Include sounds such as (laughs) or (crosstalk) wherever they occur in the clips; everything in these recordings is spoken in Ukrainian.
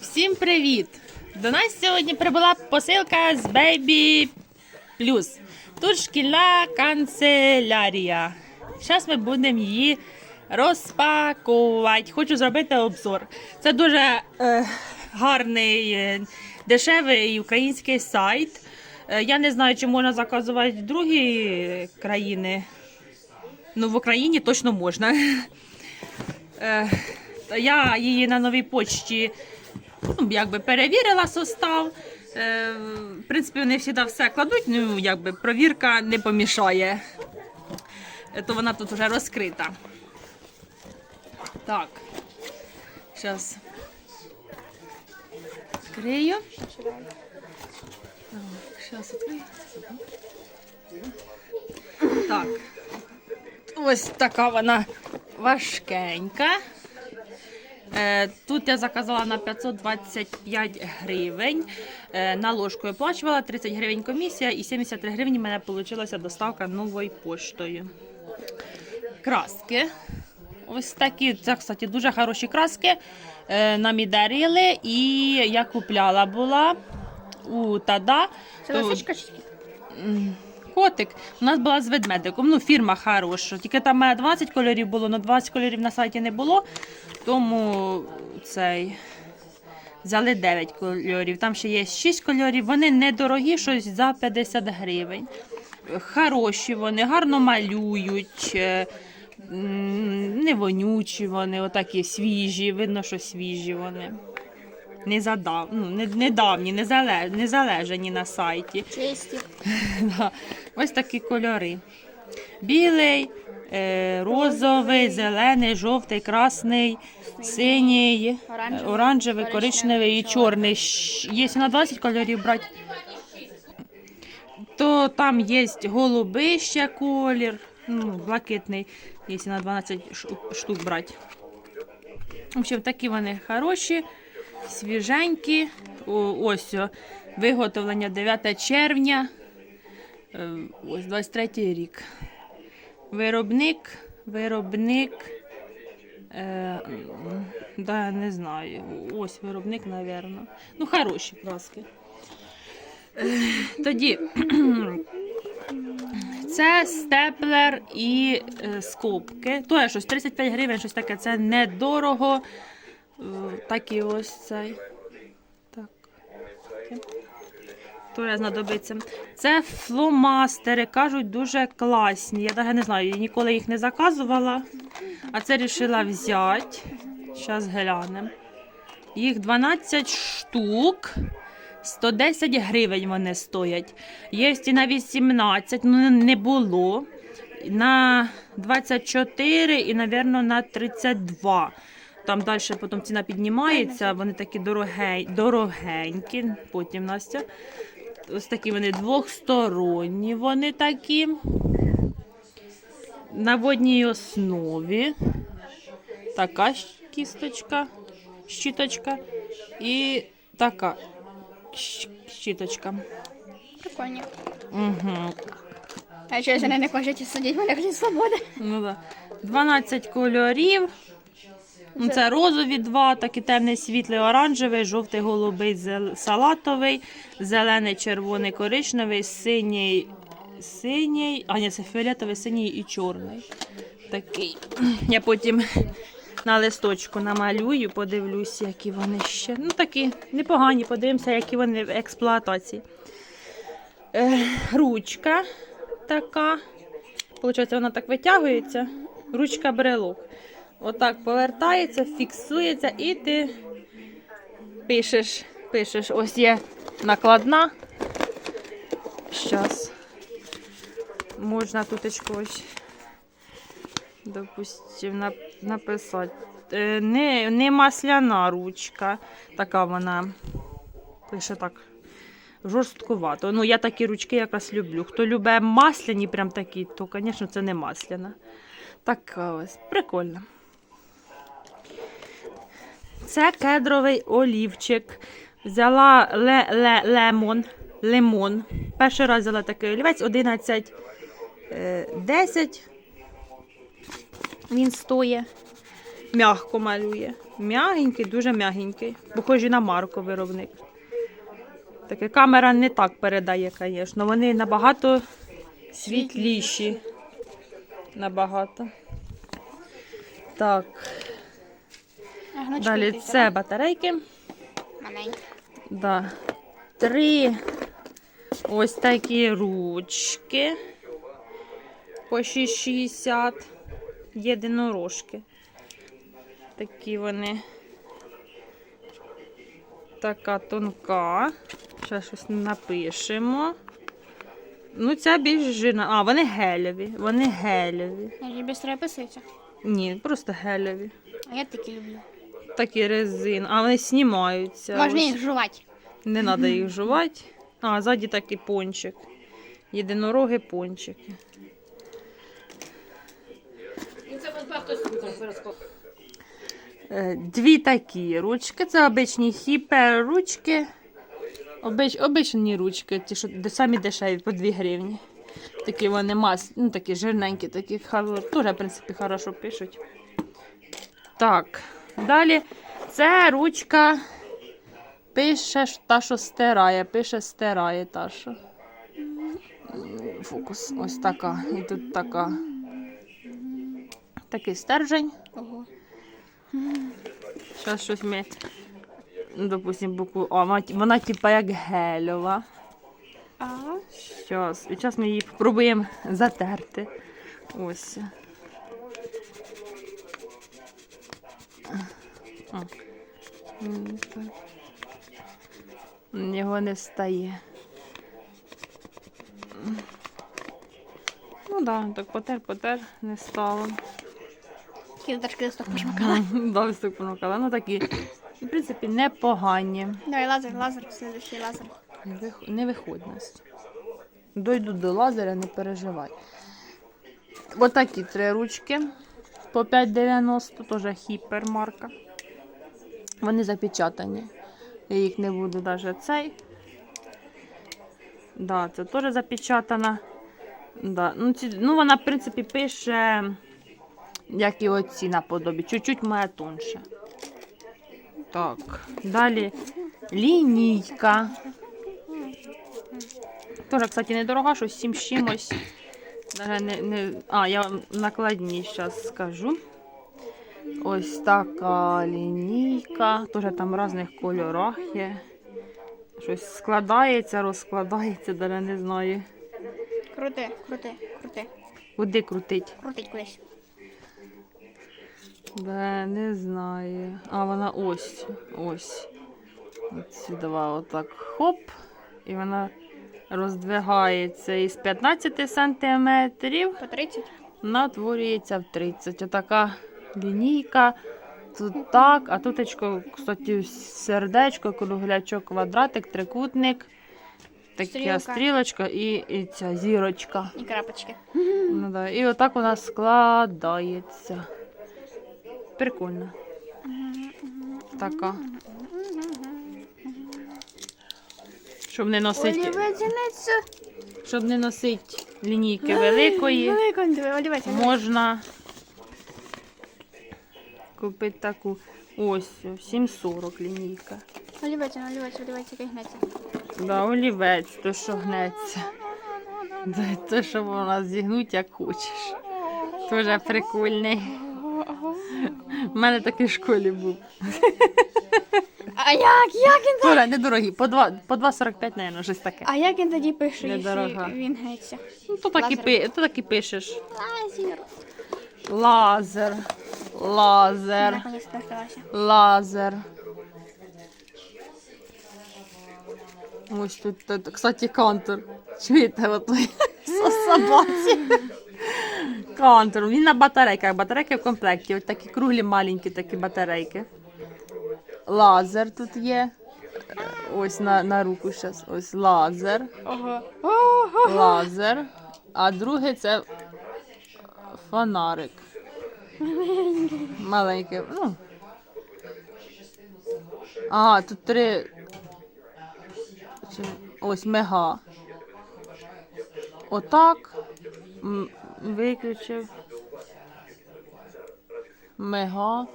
Всім привіт! До нас сьогодні прибула посилка з Baby Plus. Тут шкільна канцелярія. Зараз ми будемо її розпакувати. Хочу зробити обзор. Це дуже е, гарний, е, дешевий український сайт. Е, я не знаю, чи можна заказувати в другі країни. Ну, в Україні точно можна. Я її на новій почті ну, якби перевірила состав. Е, В принципі, вони завжди все кладуть, ну якби провірка не помішає. Е, То вона тут вже розкрита. Так. Зараз відкрию. Зараз відкрию. Так. Ось така вона важкенька. Е, Тут я заказала на 525 гривень. Е, На ложку я оплачувала 30 гривень комісія і 73 гривні мене вийшла доставка новою поштою. Краски. Ось такі, це, кстати, дуже хороші краски. Е, Нам і дарили, і я купляла була у Тада. Це То- лисичка чи Котик у нас була з ведмедиком. Ну, фірма хороша. Тільки там у 20 кольорів було, але 20 кольорів на сайті не було. Тому цей взяли 9 кольорів. Там ще є 6 кольорів. Вони недорогі, щось за 50 гривень. Хороші вони, гарно малюють. е, Не вонючі вони, отакі свіжі. Видно, що свіжі вони. Не задав, ну, не, недавні, не, залеж, не залежані на сайті. Чисті. (laughs) Да. Ось такі кольори. Білий, е, розовий, зелений, жовтий, красний, синій, е, Оранжевий, оранжевий, коричневий, і чорний. Якщо на 20 кольорів брати, то там є голубий ще колір, ну, блакитний, якщо на 12 штук брати. В общем, такі вони хороші, свіженькі. Ось виготовлення 9 червня. Е, Ось 23 рік. Виробник, виробник. Е, да, не знаю. Ось виробник, напевно. Ну, хороші краски. Е, тоді (clears throat) це степлер і е, скобки. То є щось 35 гривень, щось таке. Це недорого. Е, так і ось цей. Так. Я знадобиться. Це фломастери, кажуть, дуже класні. Я навіть не знаю, я ніколи їх не заказувала. А це вирішила взяти. Зараз глянемо. Їх 12 штук. 110 гривень вони стоять. Є і на 18, ну не було. На 24 і, мабуть, на 32. Там далі потім ціна піднімається, вони такі дороге, дорогенькі. Потім Настя. Ось такі вони двохсторонні, вони такі. На водній основі. Така кісточка, щіточка і така щіточка. Прикольні. Угу. А що я не хочете сидіти, мене хліб свободи. Ну, да. 12 кольорів. Це розові два, такі темний, світлий, оранжевий, жовтий, голубий, салатовий, зелений, червоний, коричневий, синій, синій, а ні, це фіолетовий, синій і чорний. Такий. Я потім на листочку намалюю, подивлюсь, які вони ще. Ну, такі непогані, подивимося, які вони в експлуатації. Е, ручка така. Получається, вона так витягується, ручка брелок. Отак повертається, фіксується, і ти пишеш, пишеш. Ось є накладна. Щас. Можна туточку ось, допустим, написати. Е, Не, не масляна ручка. Така вона пише так жорсткувато. Ну, я такі ручки якраз люблю. Хто любить масляні, прям такі, то, звісно, це не масляна. Така ось, прикольно. Це кедровий олівчик. Взяла ле, ле, лемон. Лимон. Перший раз взяла такий олівець 11, е, 10. Він стоїть. м'ягко малює. М'ягенький, дуже м'ягенький. Похожий на Марко виробник. Таке камера не так передає, звісно. Вони набагато світліші. Набагато. Так, гнучки далі це батарейки. Маленькі. Да. Три ось такі ручки по 6,60 єдинорожки. Такі вони. Така тонка. Зараз щось напишемо. Ну, ця більш жирна. А, вони гелеві. Вони гелеві. Без треба писується. Ні, просто гелеві. А я такі люблю. Такі резин. А вони знімаються. Можна їх жувати. Не треба їх жувати. А, ззаді такий пончик. Єдинороги пончики. Е, Дві такі ручки. Це обичні хіпер ручки. Обич, обичні ручки, ті, що де- самі дешеві, по 2 гривні. Такі вони мас, ну такі жирненькі, такі хар- теж, в принципі, хорошо пишуть. Так, далі це ручка Пише та, що стирає, пише стирає та, що. Фокус. Ось така. І тут така. Такий стержень. Ого. Зараз щось ми. ну, Допустим, букву О, вона, вона типа як гельова. А, Щас. І зараз ми її спробуємо затерти. Ось. О. М, так. Його не встає. Ну так, да, так потер, потер, не стало. трошки листок пошмакала. Да, ось так понукала. Ну такі, в принципі, непогані. Давай лазер, лазер, следующий лазер. Не Не виходь нас. Дойду до лазера, не переживай. Отакі три ручки по 5,90, теж хіпермарка. Вони запечатані. Я їх не буду навіть цей. Да, це теж запечатана. Да. Ну, ці, ну, вона, в принципі, пише, як і оці наподобі. Чуть-чуть має тонше. Так, далі лінійка. Тоже, кстати, недорога, щось 7 чимось. Даже не, не... А, я вам накладні зараз скажу. Ось така лінійка. Теж там в різних кольорах є. Щось складається, розкладається, даже не знаю. Крути, крути, крути. Куди крутить? Крутить кудись. Да, не знаю. А, вона ось. Ось. От сюди отак хоп. І вона роздвигається із 15 сантиметрів. По 30. Натворюється в 30. Отака лінійка. Тут так, а тут, кстати, сердечко, круглячок, квадратик, трикутник, така Стрілка. стрілочка і, і ця зірочка. І крапочки. Ну, да. І отак вона складається. Прикольно. Така. Щоб не носити, щоб не носити лінійки великої. Можна купити таку ось 740 лінійка. Олівець, олівець, олівець, який гнеться. Да, олівець, то що гнеться. Да, то, що вона зігнуть, як хочеш. Дуже прикольний. У мене такий в школі був. А як, як він? Толя, недорогі, по 2, по 2,45, мабуть, щось таке. А як він тоді пише, Недорога. якщо він гнеться? Ну, то так, і, Лазер. пи, то так і пишеш. Лазер. Лазер. Лазер. Лазер. Ось тут, тут, кстати, кантор. Чуєте, от собаці. Кантор. Він на батарейках. Батарейки в комплекті. Ось такі круглі маленькі такі батарейки. Лазер тут є. Ось на, на руку зараз. Ось лазер. Лазер. А другий це фонарик. Маленький. Ну. Ага, тут три. Ось мега. Отак. Виключив. Мега.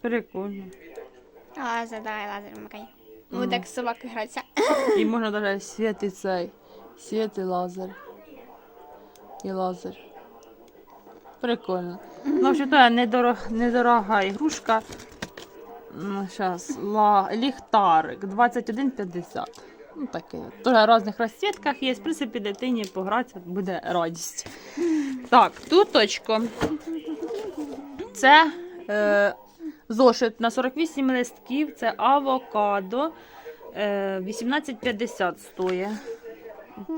Прикольно. Лазер, давай лазер вмикай. Буде як собаки гратися. І можна навіть світ і цей. Світ і лазер. І лазер. Прикольно. Ну, то недорог, недорога ігрушка. Ну, Зараз, ла, ліхтарик 21,50. Ну, таке. Теж в різних розцвітках є. В принципі, дитині погратися буде радість. Так, тут точко. Це е, зошит на 48 листків. Це авокадо. Е, 18,50 стоїть.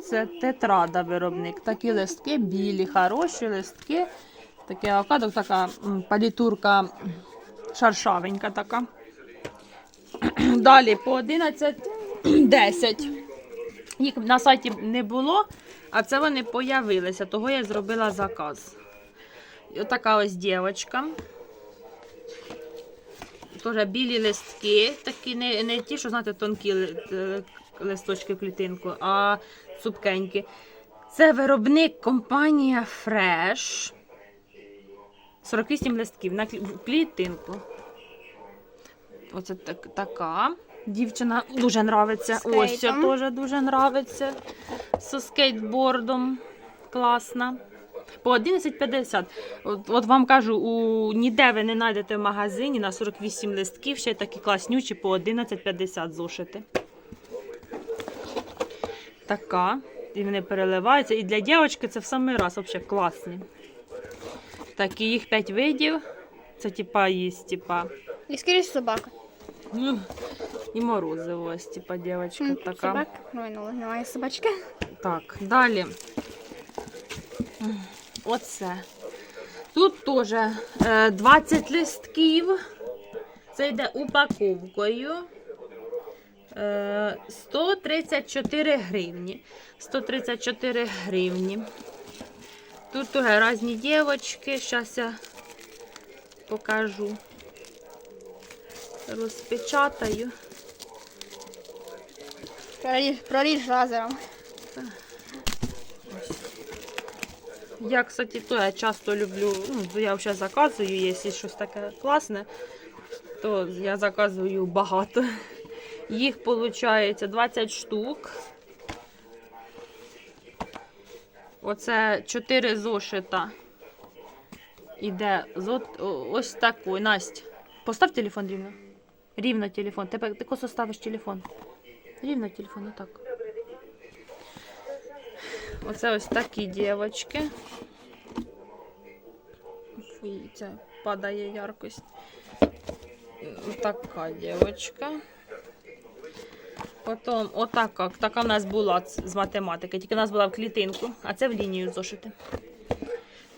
Це тетрада виробник. Такі листки, білі, хороші листки. Таке авокадо, така палітурка шаршавенька така. (clears throat) Далі по 11,10. Їх на сайті не було, а це вони появилися, того я зробила заказ. Отака ось дівчинка. Теж білі листки, такі не, не ті, що знаєте, тонкі е, листочки в клітинку, а цупкенькі. Це виробник компанія Fresh. 48 листків на клітинку. Оце так, така. Дівчина дуже нравиться. Ось ця теж дуже нравиться. Зі скейтбордом. Класна. По 11,50. От, от вам кажу, у, ніде ви не знайдете в магазині на 48 листків, ще такі класнючі по 11,50 зошити. Така. І вони переливаються. І для дівчинки це в самий раз взагалі класні. Такі їх 5 видів. Це типа є, типа. І скоріш собака. Ну, і морозиво, ось, типа, дівчинка така. Собак. Ну, немає собачки. Так, далі. Оце. Тут теж е, 20 листків. Це йде упаковкою. Е, 134 гривні. 134 гривні. Тут теж різні дівчатки. Зараз я покажу. Розпечатаю. Проріж лазером. Я, кстати, то я часто люблю, ну, я взагалі заказую, якщо щось таке класне, то я заказую багато. Їх виходить 20 штук. Оце 4 зошита. Іде з от, ось такий. Настя, постав телефон рівно. Рівно телефон. Ти, ти косо ставиш телефон. Рівно телефон, отак. Оце ось такі дівчатки. Фу, це падає яркость. Така дівчинка. Потім отака. Така в нас була з математики, тільки в нас була в клітинку, а це в лінію зошити.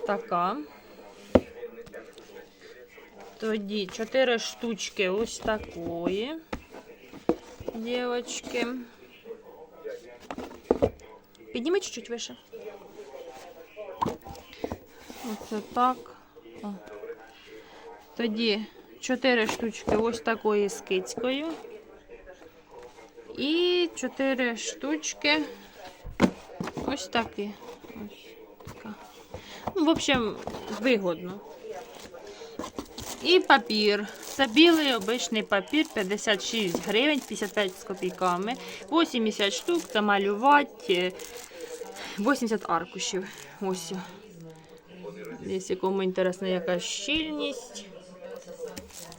Така. Тоді чотири штучки ось такої. Дівчатки. Підніми чуть-чуть вище. Оце так. О. Тоді 4 штучки ось такої з кицькою. І 4 штучки ось такі. Ось така. Ну, в общем, вигодно. І папір. Це білий обичний папір 56 гривень, 55 з копійками. 80 штук це малювати. 80 аркушів. Ось. Якщо кому інтересна яка щільність.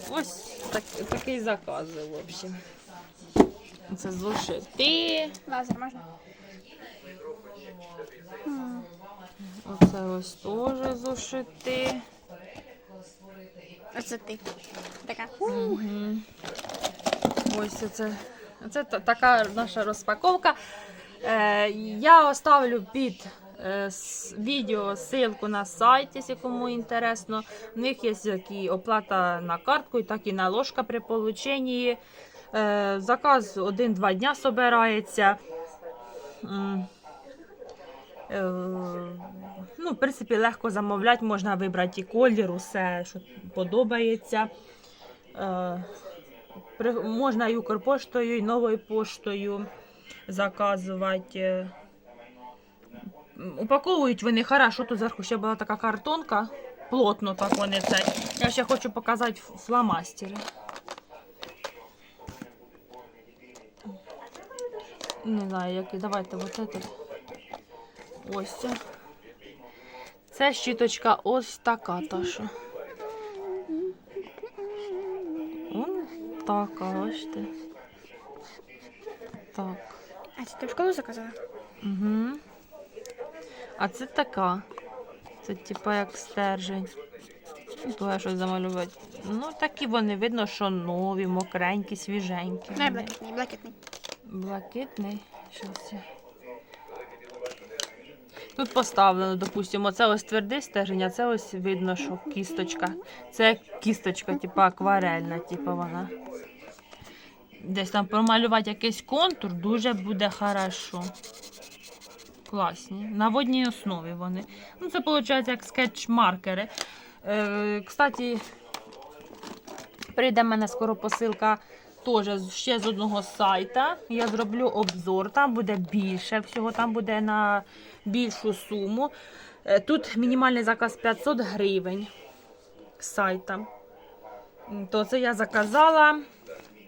Ось так, такий заказ, в общем. Це зошити. Лазер можна? Оце ось теж зошити. Оце ти. Така. Мгм. Ось це, це така наша розпаковка. Е, я оставлю під е, відео ссылку на сайт, якщо кому інтересно. У них є і оплата на картку, так і на ложка при полученні. Е, заказ один-два дня собирається. Е, ну, в принципі, легко замовляти, можна вибрати і колір, усе, що подобається. Можна і Укрпоштою, і новою поштою заказувати. М, Упаковують вони хорошо, тут зверху ще була така картонка. плотно так вони це. Я ще хочу показати фломастери. Не знаю, який. Давайте вот этот. Ось це. Це щіточка ось така та що. Ось така, бачите. Так. А це ти в школу заказала? Угу. А це така. Це типа як стержень. То я щось замалювати. Ну, такі вони видно, що нові, мокренькі, свіженькі. Вони. блакитний, блакитний. Блакитний. Щось. Тут поставлено, допустимо, це ось твердий стержень, а це ось видно, що кісточка. Це кісточка, типу акварельна, типу вона. Десь там промалювати якийсь контур дуже буде хорошо. Класні. На водній основі вони. Ну, це виходить як скетч-маркери. Е, кстати, прийде мене скоро посилка теж ще з одного сайта. Я зроблю обзор, там буде більше всього, там буде на більшу суму. Е, Тут мінімальний заказ 500 гривень з сайта. То це я заказала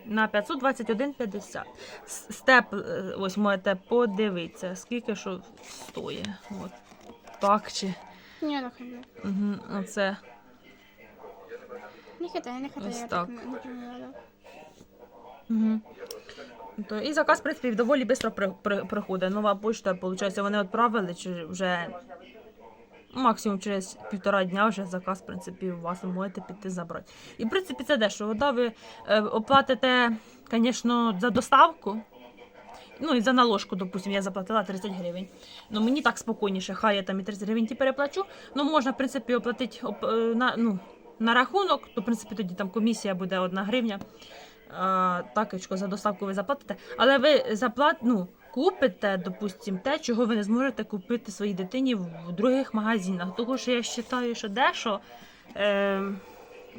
на 521,50. С- Степ, е, ось можете подивитися, скільки що стоїть. От. Так чи. Ні, ну хай. Угу, оце. Не хитає, не хитає. Ось я так. не- не поняла. Угу. То, і заказ, в принципі, доволі швидко при, при, приходить. Нова почта, виходить, вони відправили чи вже максимум через півтора дня вже заказ, в принципі, у вас можете піти забрати. І, в принципі, це дешево. Да, ви е, оплатите, звісно, за доставку. Ну і за наложку, допустим, я заплатила 30 гривень. Ну мені так спокійніше, хай я там і 30 гривень ті переплачу. Ну можна, в принципі, оплатити оп- е, на, ну, на рахунок, то в принципі тоді там комісія буде 1 гривня. А, такочко за доставку ви заплатите. Але ви заплат, ну, купите, допустим, те, чого ви не зможете купити своїй дитині в других магазинах. Тому що я вважаю, що дещо Е,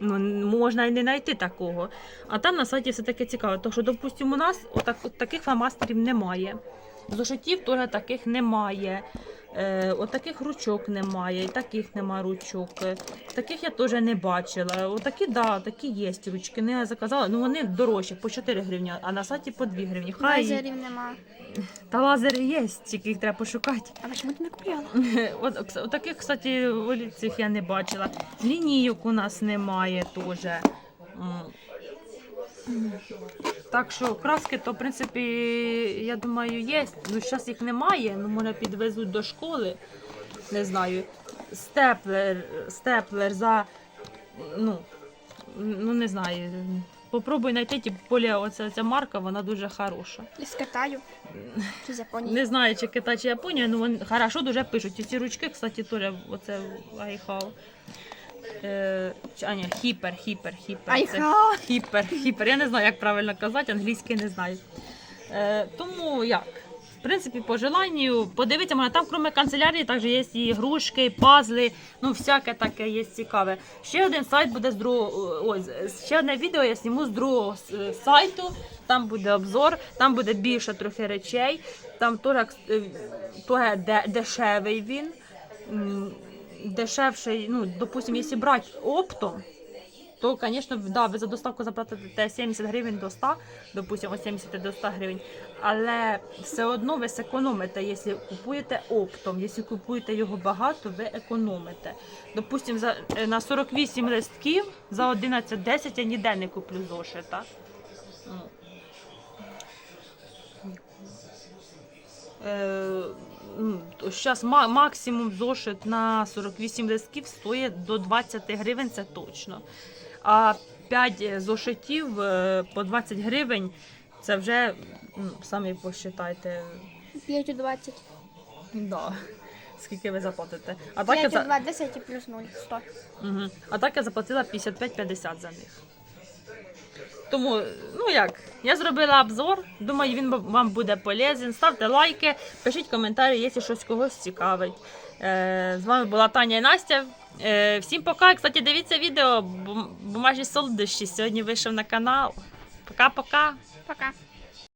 Ну, можна і не знайти такого. А там на сайті все таке цікаво. Тому що, допустимо, у нас отак, от таких фломастерів немає. Зошитів теж таких немає. Е, от таких ручок немає, і таких нема ручок. Е, Таких я теж не бачила. Отакі, да, такі є ручки. Не заказала. Ну вони дорожчі, по 4 гривні, а на сайті по 2 гривні. Хай Лазерів нема. та лазери є, тільки їх треба пошукати. А чому ти не купляла? (laughs) От, от таких, кстати, олівців я не бачила. Лінійок у нас немає теж. Так що краски, то, в принципі, я думаю, є. Ну, зараз їх немає, ну, може підвезуть до школи. Не знаю. Степлер, степлер за. Ну, ну не знаю. Попробуй знайти, ті полі, оця ця марка, вона дуже хороша. Із Китаю. Чи з Японії. Не знаю, чи Китай, чи Японія, ну вони хорошо дуже пишуть. І ці ручки, кстати, теж оце айхау. Е, чи- а, ні, хіпер, хіпер, хіпер. це. Хіпер, хіпер. Я не знаю, як правильно казати, англійський не знаю. Е, тому як? В принципі, по желанню, подивіться, мене там, крім канцелярії, також є і ігрушки, і пазли, ну всяке таке є цікаве. Ще один сайт буде з другого, ось, ще одне відео я зніму з другого с- сайту, там буде обзор, там буде більше трохи речей, там теж, е, теж де- дешевий він. М, Дешевший, ну, допустим, якщо брати оптом, то, звісно, да, ви за доставку заплатите 70 гривень до 100, допустимо, 70 до 100 гривень. Але все одно ви зекономите, якщо купуєте оптом. Якщо купуєте його багато, ви економите. Допустимо, за, е, на 48 листків за 11-10 я ніде не куплю зошита. Ну. Е, ну, Зараз максимум зошит на 48 листків стоїть до 20 гривень, це точно. А 5 зошитів е, по 20 гривень це вже ну, самі посчитайте. 5 у 20. Да. (laughs) Скільки ви заплатите? А так, я 5 у 2, 10 і плюс 0. 100. угу. а так я заплатила 55-50 за них. Тому, ну як, я зробила обзор. Думаю, він вам буде полезен. Ставте лайки, пишіть коментарі, якщо щось когось цікавить. Е, з вами була Таня і Настя. Е, всім пока. Кстати, дивіться відео. Бум- Бумажні солодощі сьогодні вийшов на канал. Пока-пока. Пока.